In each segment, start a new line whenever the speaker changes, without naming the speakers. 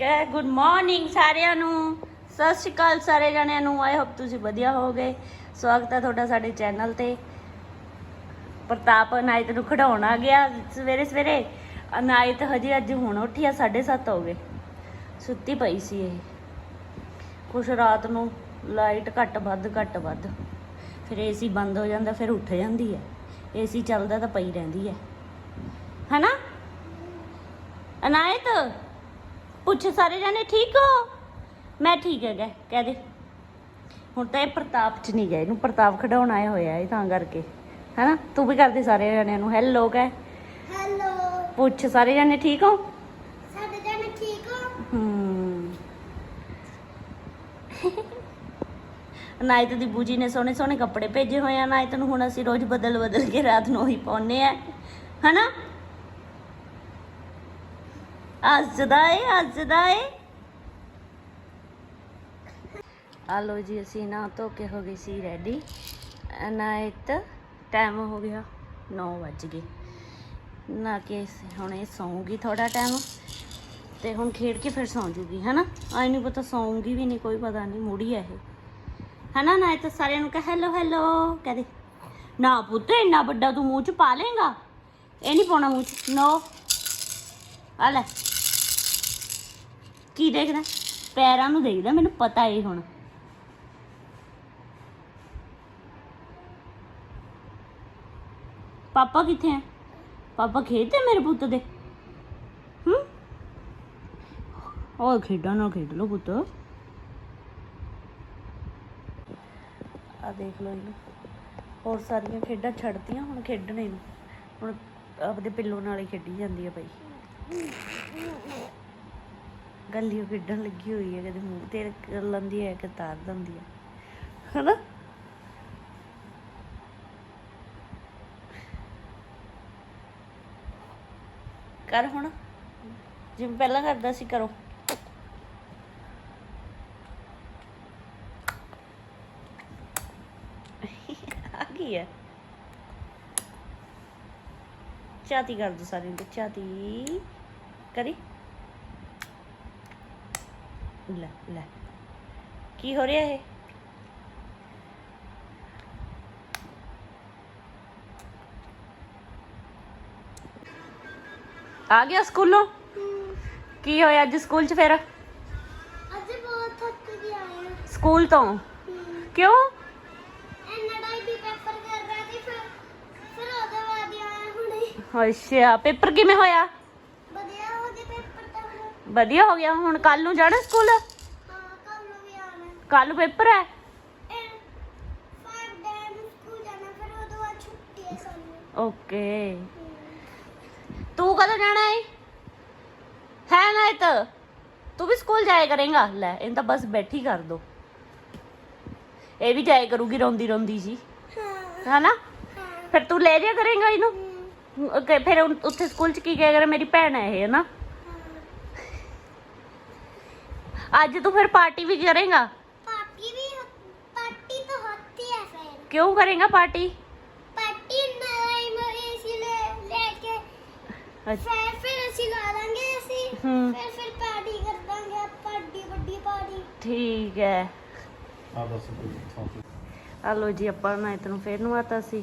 ਕਹ good morning ਸਾਰਿਆਂ ਨੂੰ। ਸਤਿ ਸ਼੍ਰੀ ਅਕਾਲ ਸਾਰੇ ਜਣਿਆਂ ਨੂੰ। ਆਈ ਹੋਪ ਤੁਸੀਂ ਵਧੀਆ ਹੋਵੋਗੇ। ਸਵਾਗਤ ਹੈ ਤੁਹਾਡਾ ਸਾਡੇ ਚੈਨਲ ਤੇ। ਪ੍ਰਤਾਪ ਅਨਾਇਤ ਨੂੰ ਖੜਾਉਣ ਆ ਗਿਆ ਸਵੇਰੇ ਸਵੇਰੇ। ਅਨਾਇਤ ਹਜੇ ਅੱਜ ਹੁਣ ਉੱਠੀ ਆ 7:30 ਹੋ ਗਏ। ਸੁੱਤੀ ਪਈ ਸੀ ਇਹ। ਕੁਛ ਰਾਤ ਨੂੰ ਲਾਈਟ ਘੱਟ ਵੱਧ ਘੱਟ ਵੱਧ। ਫਿਰ ਏਸੀ ਬੰਦ ਹੋ ਜਾਂਦਾ, ਫਿਰ ਉੱਠ ਜਾਂਦੀ ਹੈ। ਏਸੀ ਚੱਲਦਾ ਤਾਂ ਪਈ ਰਹਿੰਦੀ ਹੈ। ਹਨਾ? ਅਨਾਇਤ ਪੁੱਛ ਸਾਰੇ ਜਾਣੇ ਠੀਕ ਹੋ? ਮੈਂ ਠੀਕ ਹੈਗਾ ਕਹਿ ਦੇ। ਹੁਣ ਤਾਂ ਇਹ ਪ੍ਰਤਾਪ ਚ ਨਹੀਂ ਗਏ ਇਹਨੂੰ ਪ੍ਰਤਾਪ ਖਡਾਉਣ ਆਇਆ ਹੋਇਆ ਇਹ ਤਾਂ ਕਰਕੇ। ਹੈਨਾ? ਤੂੰ ਵੀ ਕਰਦੇ ਸਾਰੇ ਜਾਣਿਆਂ ਨੂੰ ਹੈਲੋ ਕਹਿ।
ਹੈਲੋ।
ਪੁੱਛ ਸਾਰੇ ਜਾਣੇ ਠੀਕ ਹੋ?
ਸਾਡੇ ਜਣ ਠੀਕ ਹੋ?
ਹਮ ਨਾਇਤ ਦੀ ਬੂਜੀ ਨੇ ਸੋਹਣੇ ਸੋਹਣੇ ਕੱਪੜੇ ਭੇਜੇ ਹੋਏ ਆ ਨਾਇਤ ਨੂੰ ਹੁਣ ਅਸੀਂ ਰੋਜ਼ ਬਦਲ ਬਦਲ ਕੇ ਰਾਤ ਨੂੰ ਉਹੀ ਪਾਉਨੇ ਆ। ਹਨਾ? ਹੱਸਦਾ ਏ ਹੱਸਦਾ ਏ। ਆ ਲੋ ਜੀ, ਅਸੀਂ ਨਾ ਧੋ ਕੇ ਹੋ ਗਈ ਸੀ ਰੈਡੀ ਨਾਇਤ ਟਾਈਮ ਹੋ ਗਿਆ 9 ਵੱਜ ਗਏ। ਨਾ ਕਿ ਹੁਣ ਇਹ ਸੌਂਗੀ ਥੋੜਾ ਟਾਈਮ ਤੇ ਹੁਣ ਖੇਡ ਕੇ ਫਿਰ ਸੌਂ ਜੂਗੀ, ਹੈਨਾ? ਆਈ ਨਹੀਂ ਪਤਾ ਸੌਂਗੀ ਵੀ ਨਹੀਂ, ਕੋਈ ਪਤਾ ਨਹੀਂ, ਮੁੜੀ ਹੈ ਇਹ। ਹੈਨਾ, ਨਾ ਇਹ ਤਾਂ ਸਾਰਿਆਂ ਨੂੰ ਕਹ ਹੈਲੋ ਹੈਲੋ ਕਹਦੇ ਨਾ ਪੁੱਤ, ਇੰਨਾ ਵੱਡਾ ਤੂੰ ਮੂੰਹ ਚ ਪਾ ਲੇਗਾ ਇਹ ਨਹੀਂ ਪਾਉਣਾ ਮੂੰਹ ਚ। ਨੋ। ਆ ਲੈ। ਕੀ ਦੇਖਦਾ? ਪੈਰਾਂ ਨੂੰ ਦੇਖਦਾ, ਮੈਨੂੰ ਪਤਾ ਏ ਹੁਣ। ਪਾਪਾ ਕਿੱਥੇ ਹੈ ਪਾਪਾ ਖੇਤ ਮੇਰੇ ਪੁੱਤ ਦੇ? ਹੂੰ? ਉਹ ਖੇਡਾਂ ਨਾਲ ਖੇਡ ਲੋ ਪੁੱਤ। ਆ ਦੇਖ ਲੋ ਇਹਨੂੰ। ਹੋਰ ਸਾਰੀਆਂ ਖੇਡਾਂ ਛੱਡਤੀਆਂ, ਹੁਣ ਖੇਡਣੇ ਨੂੰ। ਹੁਣ ਆਪਦੇ ਪਿੱਲੋ ਨਾਲ ਹੀ ਖੇਡੀ ਜਾਂਦੀ ਹੈ ਭਾਈ। ਗੱਲੀ ਖੇਡਣ ਲੱਗੀ ਹੋਈ ਹੈ, ਕਦੇ ਮੂੰਹ ਤੇ ਕਰ ਲੈਂਦੀ ਹੈ ਕਿ ਤਾਰ ਦਿੰਦੀ ਹੈ। ਹਨਾ? ਕਰ ਹੁਣ। ਜਿਵੇਂ ਪਹਿਲਾਂ ਕਰਦਾ ਸੀ, ਕਰੋ। ਆ ਗਈ ਹੈ। ਚਾਤੀ ਕਰ ਦੋ ਸਾਰਿਆਂ ਨੂੰ ਚਾਤੀ ਕਰੀ। ਲੈ ਲੈ। ਕੀ ਹੋ ਰਿਹਾ ਹੈ ਆ ਗਿਆ ਸਕੂਲੋਂ? ਕੀ ਹੋਇਆ ਅੱਜ ਸਕੂਲ 'ਚ ਫਿਰ?
ਅੱਜ ਬਹੁਤ ਥੱਕ ਗਿਆ ਹੈ
ਸਕੂਲ ਤੋਂ? ਕਿਉਂ?
ਐਨਆਈਟੀ ਪੇਪਰ ਕਰ ਰਿਹਾ ਸੀ ਫਿਰ ਫਿਰ ਉਹਦੇ ਬਾਅਦ ਹੀ ਆਇਆ ਹੁਣੇ।
ਅੱਛਾ ਪੇਪਰ ਕਿਵੇਂ ਹੋਇਆ
ਵਧੀਆ ਹੋ ਗਏ ਪੇਪਰ ਤਾਂ ਹੁਣ
ਵਧੀਆ ਹੋ ਗਿਆ ਹੁਣ ਕੱਲ ਨੂੰ ਜਾਣਾ ਸਕੂਲ?
ਹਾਂ ਕੱਲ ਨੂੰ ਵੀ ਆਣਾ
ਕੱਲ ਪੇਪਰ ਹੈ?
ਇਹ 5 ਡੇਜ਼ ਸਕੂਲ ਜਾਣਾ ਫਿਰ ਉਹਦੇ ਬਾਅਦ ਛੁੱਟੀ ਹੈ ਸਾਨੂੰ।
ਓਕੇ। ਤੂੰ ਕਦੋਂ ਜਾਣਾ ਹੈ ਹੈ ਨਾ ਇਹ ਤਾਂ। ਵੀ ਸਕੂਲ ਜਾਇਆ ਕਰੇਗਾ। ਲੈ ਇਹਨੂੰ ਤਾਂ ਬਸ ਬੈਠੀ ਕਰ ਦੋ। ਇਹ ਵੀ ਜਾਇਆ ਕਰੂਗੀ ਰੋਂਦੀ ਰੋਂਦੀ ਜੀ।
ਹਾਂ।
ਹਨਾ
ਹਾਂ।
ਫਿਰ ਤੂੰ ਲੈ ਜਾ ਕਰੇਗਾ ਇਹਨੂੰ? ਫਿਰ ਉੱਥੇ ਸਕੂਲ 'ਚ ਕੀ ਕਹਿ ਕਰ ਮੇਰੀ ਭੈਣ ਹੈ ਇਹ ਨਾ
ਹਾਂ
ਅੱਜ ਤੂੰ ਫਿਰ ਪਾਰਟੀ ਵੀ ਕਰੇਗਾ?
ਪਾਰਟੀ ਵੀ ਪਾਰਟੀ ਤਾਂ ਹੋਤੀ ਹੈ ਫਿਰ।
ਕਿਉਂ ਕਰੇਗਾ ਪਾਰਟੀ?
ਪਾਰਟੀ ਨਹੀਂ ਮੈਂ ਏਸੀ ਲੈ ਲੈ ਕੇ
ਅੱਛਾ
ਫਿਰ ਫਿਰ ਅਸੀਂ ਲਾ ਦਾਂਗੇ ਅਸੀਂ।
ਹੂੰ।
ਫਿਰ ਫਿਰ ਪਾਰਟੀ ਕਰ ਦਾਂਗੇ ਪਾਰਟੀ ਵੱਡੀ ਪਾਰਟੀ।
ਠੀਕ ਹੈ
ਆ ਦੱਸ ਕੋਈ ਥਾਂ
ਆ ਲੋ ਜੀ ਆਪਾਂ ਨਾ ਇਤਨੂੰ ਫੇਰ ਨਵਾਤਾ ਸੀ।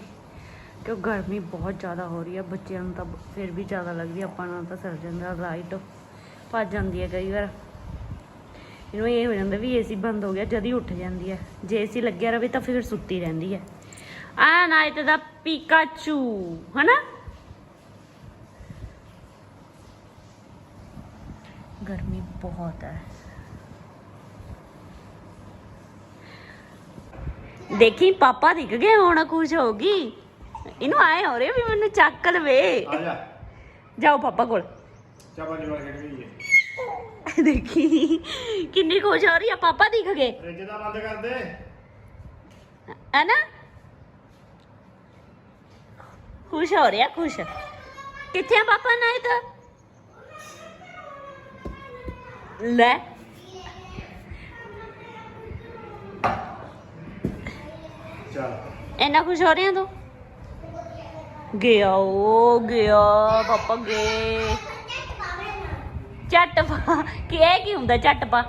ਕਿਉਂ ਗਰਮੀ ਬਹੁਤ ਜ਼ਿਆਦਾ ਹੋ ਰਹੀ ਹੈ ਬੱਚਿਆਂ ਨੂੰ ਤਾਂ ਫਿਰ ਵੀ ਜ਼ਿਆਦਾ ਲੱਗਦੀ ਹੈ, ਆਪਾਂ ਨਾਲ ਤਾਂ ਸਰ ਜਾਂਦਾ ਲਾਈਟ ਭੱਜ ਜਾਂਦੀ ਹੈ ਕਈ ਵਾਰ। ਇਹਨੂੰ ਇਹ ਹੋ ਜਾਂਦਾ ਵੀ ਏਸੀ ਬੰਦ ਹੋ ਗਿਆ ਜਦ ਹੀ ਉੱਠ ਜਾਂਦੀ ਹੈ। ਜੇ ਏਸੀ ਲੱਗਿਆ ਰਵੇ ਤਾਂ ਫਿਰ ਸੁੱਤੀ ਰਹਿੰਦੀ ਹੈ। ਆ ਨਾਇਤ ਦਾ ਪੀਕਾਚੂ ਹਨਾ? ਗਰਮੀ ਬਹੁਤ ਹੈ। ਦੇਖੀ ਪਾਪਾ ਦਿਖ ਗਏ ਹੁਣ ਹੋ ਗਈ। ਇਹਨੂੰ ਆਏ ਹੋ ਰਿਹਾ ਵੀ ਮੈਨੂੰ ਚੱਕ ਲਵੇ।
ਆ ਜਾ।
ਜਾਓ ਪਾਪਾ ਕੋਲ।
ਚਾਬਾ ਜਵਾਰ ਖੇਡ ਗਈ ਹੈ
ਦੇਖੀ। ਕਿੰਨੀ ਖੁਸ਼ ਹੋ ਰਹੀ ਆ ਪਾਪਾ ਦਿਖ ਗਏ।
ਫ੍ਰਿਜ ਦਾ ਬੰਦ ਕਰ ਦੇ।
ਹੈ ਨਾ? ਖੁਸ਼ ਹੋ ਰਿਹਾ ਖੁਸ਼। ਕਿੱਥੇ ਆ ਪਾਪਾ ਨਾ ਤਾਂ ਲੈ।
ਚੱਲ।
ਇੰਨਾ ਖੁਸ਼ ਹੋ ਰਿਹਾ ਤੂੰ? ਗਿਆ ਉਹ ਗਿਆ ਪਾਪਾ ਗਏ।
ਝੱਟ ਪਾ। ਕਿ ਇਹ ਕੀ ਹੁੰਦਾ ਝੱਟ ਪਾ?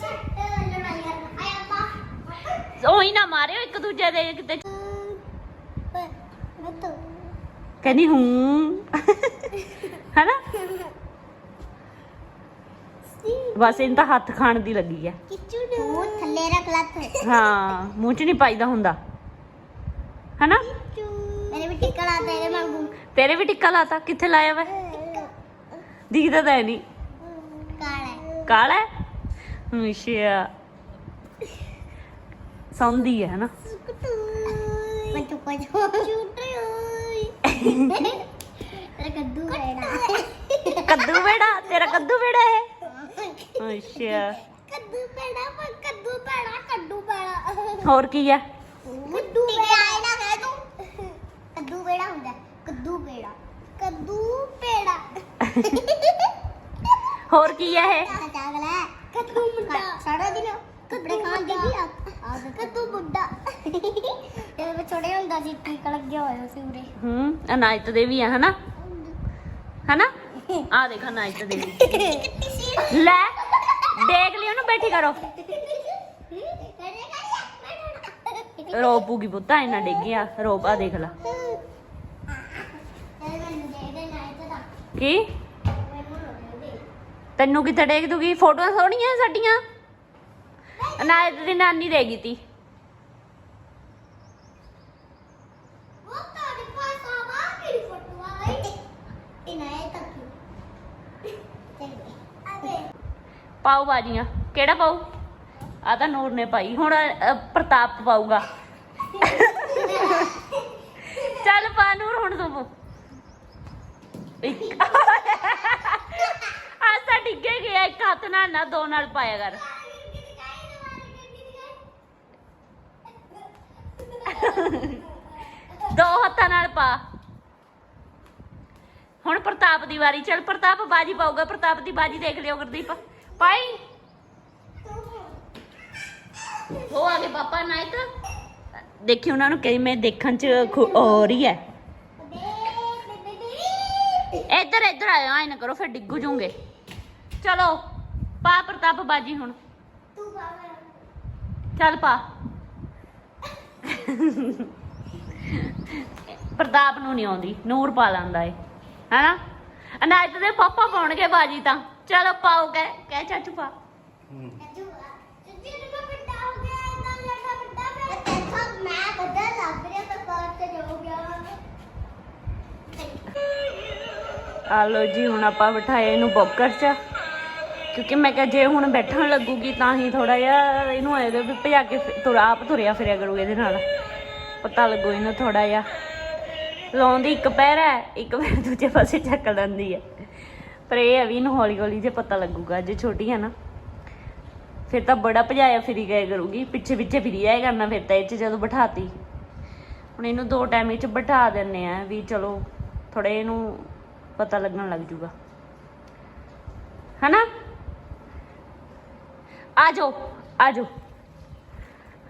ਛੱਟ ਲੜਾਈ ਕਰ ਆਇਆ ਪਾ
ਉਹੀ ਨਾ ਮਾਰਿਓ ਇੱਕ ਦੂਜੇ ਦੇ ਕਿਤੇ। ਕਹਿੰਦੀ ਹੂੰ। ਹੈਨਾ? ਬਸ ਇਹਨੂੰ ਤਾਂ ਹੱਥ ਖਾਣ ਦੀ ਲੱਗੀ ਆ।
ਕਿਚੂ ਨੂੰ ਥੱਲੇ ਰੱਖ ਲੱਤ
ਹਾਂ ਮੂੰਹ 'ਚ ਨਹੀਂ ਪਾਈਦਾ ਹੁੰਦਾ। ਹੈਨਾ?
ਮੇਰੇ ਵੀ ਟਿੱਕਾ ਲਾਤਾ ਇਹਦੇ ਵਾਂਗੂ।
ਤੇਰੇ ਵੀ ਟਿੱਕਾ ਲਾਤਾ ਕਿੱਥੇ ਲਾਇਆ ਵਾ? ਦਿਖਦਾ ਤਾਂ ਹੈ ਨਹੀਂ।
ਕਾਲਾ
ਕਾਲਾ ਹੈ? ਅੱਛਾ। ਸੌਂਦੀ ਹੈ, ਹੈਨਾ?
ਮੈਂ ਚੁੱਪ ਜਾ ਤੇਰਾ ਕੱਦੂ ਬੇੜਾ
ਕੱਦੂ ਬੇੜਾ ਤੇਰਾ ਕੱਦੂ ਬੇੜਾ ਹੈ ਅੱਛਾ।
ਕੱਦੂ ਬੇੜਾ ਪਰ ਕੱਦੂ ਬੇੜਾ ਕੱਦੂ ਬੇੜਾ
ਹੋਰ ਕੀ ਆ
ਕੱਦੂ ਬੇੜਾ ਆਏ ਤੂੰ। ਕੱਦੂ ਬੇੜਾ ਹੁੰਦਾ। ਕੱਦੂ ਬੇੜਾ। ਕੱਦੂ ਬੇੜਾ।
ਹੋਰ ਕੀ ਆ ਇਹ?
ਚਾਗਲਾ ਕੱਦੂ ਮੁੰਡਾ। ਸਾਰਾ ਦਿਨ ਕੱਪੜੇ ਖਾਣ ਦੀ ਵੀ ਆਦਤ ਕੱਦੂ ਬੁੱਢਾ ਜਦੋਂ ਮੈਂ ਛੋਟੇ ਹੁੰਦਾ ਸੀ ਟੀਕਾ ਲੱਗਿਆ ਹੋਇਆ ਸੀ ਉਰੇ।
ਹੂੰ ਅਨਾਇਤ ਦੇ ਵੀ ਆ ਹਨਾ? ਹਨਾ? ਆ ਦੇਖ ਅਨਾਇਤ ਦੇ ਵੀ। ਲੈ ਦੇਖ ਲਿਓ ਨਾ ਬੈਠੀ ਕਰੋ। ਰੋ ਪੂਗੀ ਪੁੱਤਾ ਇਹਨਾਂ ਡਿੱਗਿਆ ਰੋ ਆ ਦੇਖ ਲੈ। ਕੀ? ਤੈਨੂੰ ਕਿੱਥੇ ਡੇਗ ਦੂਗੀ? ਫੋਟੋਆਂ ਸੋਹਣੀਆਂ ਸਾਡੀਆਂ। ਅਨਾਇਤ ਦੀ ਨਾਨੀ ਦੇ ਗਈ ਤੀ। ਪਾਓ ਬਾਜੀਆਂ। ਕਿਹੜਾ ਪਾਉ ਆ ਤਾਂ ਨੂਰ ਨੇ ਪਾਈ। ਹੁਣ ਅ, ਪ੍ਰਤਾਪ ਪਾਊਗਾ। ਚੱਲ ਪਾ ਨੂਰ ਹੁਣ ਤੂੰ ਇੱਕ ਡਿੱਗੇ ਗਿਆ ਇੱਕ ਹੱਥ ਨਾਲ ਨਾ ਦੋ ਨਾਲ ਪਾਇਆ ਕਰ। ਦੋ ਹੱਥਾਂ ਨਾਲ ਪਾ। ਹੁਣ ਪ੍ਰਤਾਪ ਦੀ ਵਾਰੀ ਚੱਲ ਪ੍ਰਤਾਪ ਬਾਜੀ ਪਾਊਗਾ ਪ੍ਰਤਾਪ ਦੀ ਬਾਜੀ ਦੇਖ ਲਿਓ ਗੁਰਦੀਪ। ਪਾਈ। ਉਹ ਆ ਗਏ ਪਾਪਾ ਨਾਇਕ। ਦੇਖੀ ਉਹਨਾਂ ਨੂੰ ਕਿਵੇਂ ਦੇਖਣ ਚ ਹੋ ਰਹੀ ਹੈ। ਇੱਧਰ ਇੱਧਰ ਆਇਓ ਆਏ ਨਾ ਕਰੋ ਫਿਰ ਡਿੱਗੂ ਜੂਗੇ। ਚਲੋ ਪਾ ਪ੍ਰਤਾਪ ਬਾਜੀ ਹੁਣ। ਚੱਲ ਪਾ। ਪ੍ਰਤਾਪ ਨੂੰ ਨਹੀਂ ਆਉਂਦੀ ਨੂਰ ਪਾ ਲੈਂਦਾ ਏ ਹੈਨਾ? ਅਨਾਇਤ ਦੇ ਪਾਪਾ ਪਾਉਣਗੇ ਬਾਜੀ ਤਾਂ। ਚਲੋ ਪਾਓ ਕਹਿ ਕਹਿ ਚਾਚੂ ਪਾ।
ਹੂੰ। ਆ ਲੋ ਜੀ ਹੁਣ ਆਪਾਂ ਬਿਠਾਏ ਇਹਨੂੰ ਬੋਕਰ 'ਚ। ਕਿਉਂਕਿ ਮੈਂ ਕਿਹਾ ਜੇ ਹੁਣ ਬੈਠਣ ਲੱਗੂਗੀ ਤਾਂ ਹੀ ਥੋੜਾ ਜਿਹਾ ਇਹਨੂੰ ਆਏਗਾ ਵੀ ਭਜਾ ਕੇ ਫਿਰ- ਤੁਰ ਆਪ ਤੁਰਿਆ ਫਿਰਿਆ ਕਰੂਗਾ ਇਹਦੇ ਨਾਲ। ਪਤਾ ਲੱਗੂ ਇਹਨੂੰ ਥੋੜਾ ਜਿਹਾ। ਲਾਉਂਦੀ ਇੱਕ ਪੈਰ ਹੈ, ਇੱਕ ਪੈਰ ਦੂਜੇ ਪਾਸੇ ਚੱਕ ਲੈਂਦੀ ਹੈ। ਪਰ ਇਹ ਹੈ ਵੀ ਇਹਨੂੰ ਹੌਲੀ ਹੌਲੀ ਜੇ ਪਤਾ ਲੱਗੂਗਾ, ਜੇ ਛੋਟੀ ਹੈ ਨਾ, ਫਿਰ ਤਾਂ ਬੜਾ ਭਜਾਇਆ ਫਿਰੀ ਗਏ ਕਰੂਗੀ। ਪਿੱਛੇ ਪਿੱਛੇ ਫਿਰੀ ਜਾਇਆ ਕਰਨਾ ਫਿਰ ਤਾਂ ਇਹ 'ਚ ਜਦੋਂ ਬਿਠਾਤੀ। ਹੁਣ ਇਹਨੂੰ ਦੋ ਟਾਈਮ ਇਹ 'ਚ ਬਿਠਾ ਦਿੰਨੇ ਆ ਵੀ ਚਲੋ ਥੋੜੇ ਇਹਨੂੰ ਪਤਾ ਲੱਗਣ ਲੱਗ ਜੂਗਾ। ਹਨਾ? ਆ ਜਾਓ ਆ ਜਾਓ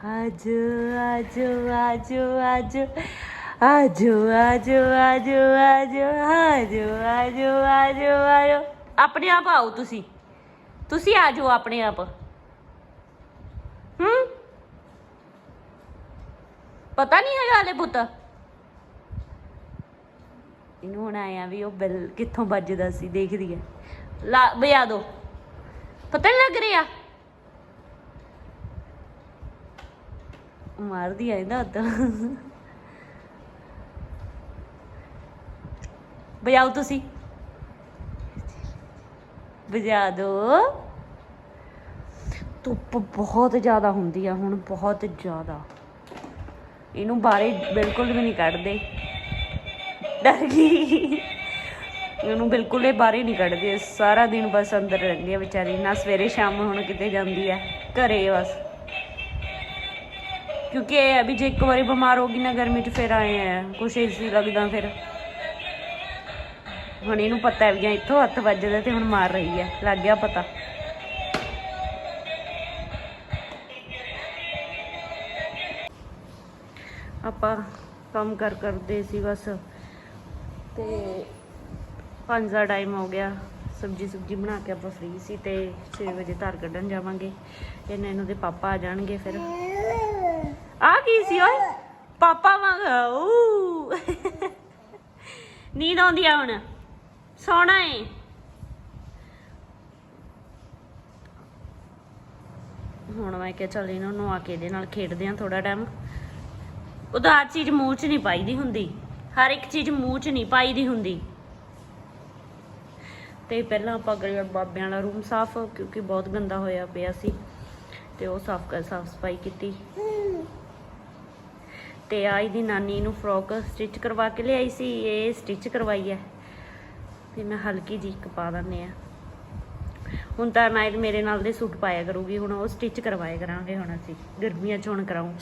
ਆਜੋ ਆਜੋ ਆਜੋ ਆਜੋ ਆਜੋ ਆਜੋ ਆਜੋ ਆਜੋ ਆਜੋ ਆਜੋ ਆਜੋ ਆਜੋ ਆਪਣੇ ਆਪ ਆਓ ਤੁਸੀਂ ਤੁਸੀਂ ਆ ਜਾਓ ਆਪਣੇ ਆਪ ਹੂੰ ਪਤਾ ਨਹੀਂ ਹੈਗਾ ਹਲੇ ਪੁੱਤ ਇਹਨੂੰ ਹੁਣ ਆਇਆ ਵੀ ਉਹ ਬੈਲ ਕਿੱਥੋਂ ਵੱਜਦਾ ਸੀ ਦੇਖਦੀ ਹੈ ਲਾ ਵਜਾ ਦੋ ਪਤਾ ਨਹੀਂ ਲੱਗ ਰਿਹਾ ਮਾਰਦੀ ਆ ਇਹਦਾ ਉਦਾਂ ਵਜਾਓ ਤੁਸੀਂ। ਵਜਾ ਦੋ। ਧੁੱਪ ਬਹੁਤ ਜ਼ਿਆਦਾ ਹੁੰਦੀ ਆ ਹੁਣ, ਬਹੁਤ ਜ਼ਿਆਦਾ। ਇਹਨੂੰ ਬਾਹਰੇ ਬਿਲਕੁਲ ਵੀ ਨਹੀਂ ਕੱਢਦੇ। ਡਰ ਗਈ। ਇਹਨੂੰ ਬਿਲਕੁਲ ਇਹ ਬਾਹਰ ਹੀ ਨਹੀਂ ਕੱਢਦੇ। ਸਾਰਾ ਦਿਨ ਬਸ ਅੰਦਰ ਰਹਿੰਦੀ ਆ ਵਿਚਾਰੀ। ਨਾ ਸਵੇਰੇ ਸ਼ਾਮ ਹੁਣ ਕਿਤੇ ਜਾਂਦੀ ਹੈ ਘਰੇ ਬਸ। ਕਿਉਂਕਿ ਇਹ ਹੈ ਵੀ ਜੇ ਇੱਕ ਵਾਰੀ ਬਿਮਾਰ ਹੋ ਗਈ ਨਾ ਗਰਮੀ 'ਚ, ਫਿਰ ਆਏ ਆ ਕੁਛ ਏਸੀ ਲੱਗਦਾ ਫਿਰ। ਹੁਣ ਇਹਨੂੰ ਪਤਾ ਹੈ ਵੀ ਇੱਥੋਂ ਹੱਥ ਵੱਜਦਾ ਤੇ ਹੁਣ ਮਾਰ ਰਹੀ ਹੈ, ਲੱਗ ਗਿਆ ਪਤਾ। ਆਪਾਂ ਕੰਮ ਕਰ ਕਰਦੇ ਸੀ ਬਸ, ਤੇ ਪੰਜ ਦਾ ਟਾਈਮ ਹੋ ਗਿਆ। ਸਬਜੀ ਸੁਬਜੀ ਬਣਾ ਕੇ ਆਪਾਂ ਫ੍ਰੀ ਸੀ ਤੇ 6 ਵਜੇ ਧਾਰ ਕੱਢਣ ਜਾਵਾਂਗੇ। ਇਹਨਾਂ ਇਹਨਾਂ ਦੇ ਪਾਪਾ ਆ ਜਾਣਗੇ ਫਿਰ। ਆ ਕੀ ਸੀ ਓਏ? ਪਾਪਾ ਵਾਂਗ, ਊ। ਨੀਂਦ ਆਉਂਦੀ ਆ ਹੁਣ। ਸੋਣਾ ਏ। ਹੁਣ ਮੈਂ ਕਿਹਾ ਚੱਲ ਇਹਨਾਂ ਨੂੰ ਆ ਕੇ ਇਹਦੇ ਨਾਲ ਖੇਡਦੇ ਆ ਥੋੜਾ ਟਾਈਮ ਉਹਦਾ ਹਰ ਚੀਜ਼ ਮੂੰਹ 'ਚ ਨਹੀਂ ਪਾਈਦੀ ਹੁੰਦੀ। ਹਰ ਇੱਕ ਚੀਜ਼ ਮੂੰਹ 'ਚ ਨਹੀਂ ਪਾਈਦੀ ਹੁੰਦੀ। ਤੇ ਪਹਿਲਾਂ ਆਪਾਂ ਕਰਿਆ ਬਾਬਿਆਂ ਵਾਲਾ ਰੂਮ ਸਾਫ਼, ਕਿਉਂਕਿ ਬਹੁਤ ਗੰਦਾ ਹੋਇਆ ਪਿਆ ਸੀ। ਤੇ ਉਹ ਸਾਫ਼ ਕਰ, ਸਾਫ਼ ਸਫ਼ਾਈ ਕੀਤੀ। ਤੇ ਆਈ ਦੀ ਨਾਨੀ ਨੂੰ ਫਰੋਕ ਸਟਿਚ ਕਰਵਾ ਕੇ ਲਿਆਈ ਸੀ, ਇਹ ਸਟਿਚ ਕਰਵਾਈ ਹੈ। ਤੇ ਮੈਂ ਹਲਕੀ ਜੀ ਇੱਕ ਪਾ ਦਿੰਨੇ ਆ ਹੁਣ ਤਾਂ ਨਾਈਟ ਮੇਰੇ ਨਾਲ ਦੇ ਸੂਟ ਪਾਇਆ ਕਰੂਗੀ, ਹੁਣ ਉਹ ਸਟਿਚ ਕਰਵਾਇਆ ਕਰਾਂਗੇ ਹੁਣ ਅਸੀਂ। ਗਰਮੀਆਂ ਚ ਹੁਣ ਕਰਾਉਂ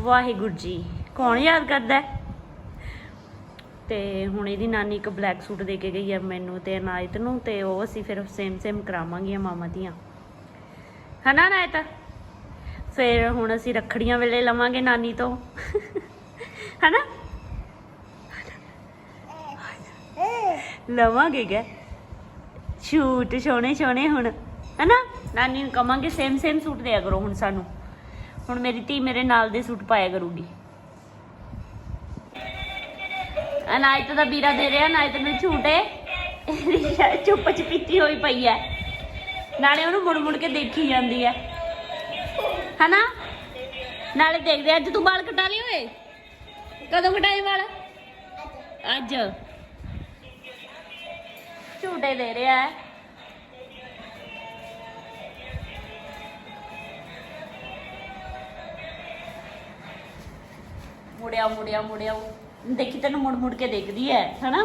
ਵਾਹਿਗੁਰੂ ਜੀ, ਕੌਣ ਯਾਦ ਕਰਦਾ ਹੈ? ਤੇ ਹੁਣ ਇਹਦੀ ਨਾਨੀ ਇੱਕ ਬਲੈਕ ਸੂਟ ਦੇ ਕੇ ਗਈ ਹੈ ਮੈਨੂੰ ਤੇ ਅਨਾਇਤ ਨੂੰ ਤੇ ਉਹ ਅਸੀਂ ਫਿਰ ਸੇਮ ਸੇਮ ਕਰਾਵਾਂਗੀਆਂ ਮਾਮਾ ਦੀਆਂ। ਹਨਾ ਅਨਾਇਤ? ਫਿਰ ਹੁਣ ਅਸੀਂ ਰੱਖੜੀਆਂ ਵੇਲੇ ਲਵਾਂਗੇ ਨਾਨੀ ਤੋਂ। ਹਨਾ? ਲਵਾਂਗੇ ਕਿ ਛੂਟ, ਸੋਹਣੇ ਸੋਹਣੇ ਹੁਣ। ਹਨਾ? ਨਾਨੀ ਨੂੰ ਕਵਾਂਗੇ ਸੇਮ ਸੇਮ ਸੂਟ ਦਿਆ ਕਰੋ ਹੁਣ ਸਾਨੂੰ। ਹੁਣ ਮੇਰੀ ਧੀ ਮੇਰੇ ਨਾਲ ਦੇ ਸੂਟ ਪਾਇਆ ਕਰੂਗੀ। ਅਨਾਇਤ ਦਾ ਵੀਰਾ ਦੇ ਰਿਹਾ ਅਨਾਇਤ ਨੂੰ ਝੂਟੇ ਚੁੱਪ ਚਪੀਤੀ ਹੋਈ ਪਈ ਐ। ਨਾਲੇ ਉਹਨੂੰ ਮੁੜ ਮੁੜ ਕੇ ਦੇਖੀ ਜਾਂਦੀ ਐ। ਹਨਾ? ਨਾਲੇ ਦੇਖਦੇ ਅੱਜ ਤੂੰ ਵਾਲ ਕਟਾ ਲਏ ਓਏ? ਕਦੋਂ ਕਟਾਏ ਵਾਲ? ਅੱਜ। ਝੂਟੇ ਦੇ ਰਿਹਾ ਹੈ ਮੁੜਿਆ ਮੁੜਿਆ ਮੁੜਿਆ ਦੇਖੀ ਤੈਨੂੰ ਮੁੜ ਮੁੜ ਕੇ ਦੇਖਦੀ ਹੈ ਹਨਾ?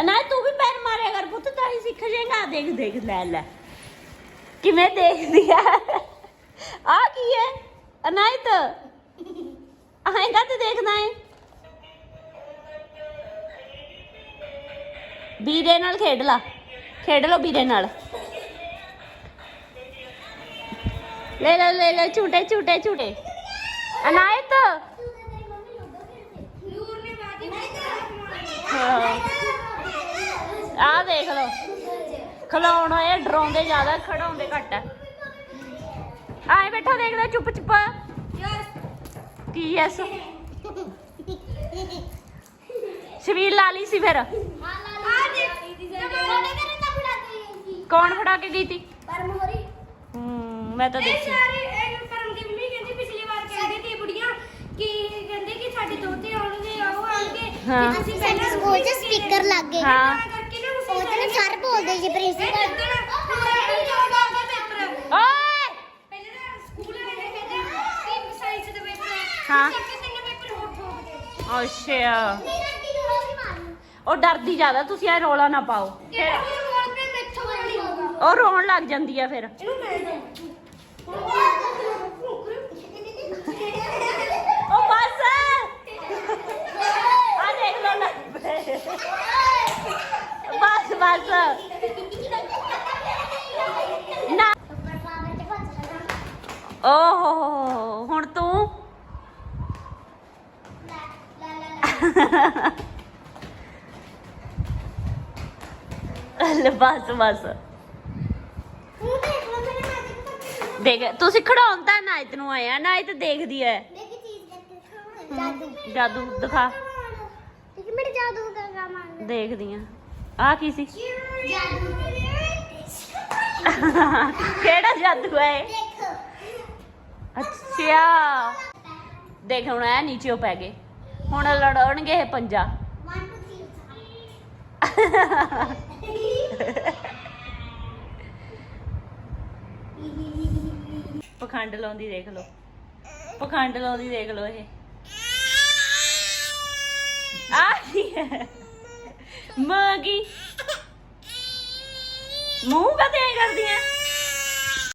ਅਨਾਜ ਤੂੰ ਵੀ ਪੈਰ ਮਾਰਿਆ ਕਰ ਪੁੱਤ ਤਾਂ ਹੀ ਸਿੱਖ ਜਾਏਗਾ। ਦੇਖ ਦੇਖ ਲੈ ਲੈ। ਕਿਵੇਂ ਦੇਖਦੀ ਆ ਕੀ ਹੈ? ਅਨਾਇਤ। ਆਏਗਾ ਤੇ ਦੇਖਦਾ ਹੈ ਵੀਰੇ ਨਾਲ ਖੇਡ ਲਾ। ਖੇਡ ਲੋ ਵੀਰੇ ਨਾਲ। ਲੈ ਲੈ ਲੈ ਲੈ, ਝੂਟੇ ਝੂਟੇ ਝੂਟੇ। ਅਨਾਇਤ। ਆ ਦੇਖ ਲੋ ਖਲਾਉਣ ਹੋਏ ਡਰਾਉਂਦੇ ਜ਼ਿਆਦਾ ਖੜਾਉਂਦੇ ਘੱਟ ਹੈ ਆਏ ਬੈਠਾ ਦੇਖਦਾ ਚੁੱਪ ਚੁੱਪ। ਕੀ ਐਸ ਸ਼ਬੀਰ ਲਾ ਲਈ ਸੀ ਫਿਰ। ਕੌਣ ਫੜਾ ਕੇ ਗਈ ਤੀ? ਹੂੰ ਮੈਂ ਤਾਂ ਦੇਖੀ। ਹਾਂ।
ਸਾਡੇ ਸਕੂਲ 'ਚ ਸਪੀਕਰ ਲੱਗ ਗਏ।
ਹਾਂ।
ਉਹ ਤੇ ਸਰ ਬੋਲਦੇ ਜੀ ਪ੍ਰਿੰਸੀਪਲ।
ਹਾਂ ਅੱਛਾ। ਉਹ ਡਰਦੀ ਜ਼ਿਆਦਾ, ਤੁਸੀਂ ਐ ਰੋਲਾ ਨਾ ਪਾਓ। ਉਹ ਰੋਣ ਲੱਗ ਜਾਂਦੀ ਆ ਫਿਰ। ਉਹ ਬਸ। ਆ ਦੇਖ ਲੋ ਨਾ। ਬਸ ਬਸ। ਨਾ। ਓਹ ਹੁਣ ਤੂੰ ਲੈ ਬਸ ਬਸ। ਦੇਖ ਤੁਸੀਂ ਖੜਾਉਣ ਤਾਂ ਨਾਇਤ ਨੂੰ ਆਇਆ ਨਾਇਤ ਦੇਖਦੀ ਐ।
ਜਾਦੂ
ਜਾਦੂ ਦਿਖਾ।
ਦੇਖੀ ਮੇਰੇ ਜਾਦੂ ਦਾ ਆਉਂਦਾ
ਦੇਖਦੀ ਆ। ਆ ਕੀ ਸੀ?
ਜਾਦੂ
ਕਿਹੜਾ ਜਾਦੂ ਹੈ ਇਹ?
ਦੇਖੋ।
ਅੱਛਾ। ਦੇਖ ਹੁਣ ਐ ਨੀਚੇ ਪੈ ਗਏ। ਹੁਣ ਲੜਨਗੇ ਇਹ ਪੰਜਾ।
1 2 3
ਪਖੰਡ ਲਾਉਂਦੀ ਦੇਖ ਲਓ। ਪਖੰਡ ਲਾਉਂਦੀ ਦੇਖ ਲਓ ਇਹ। ਆ ਕੀ ਮਾਗੀ ਮੂੰਹ ਕਦੇ ਕਰਦੀ ਹੈ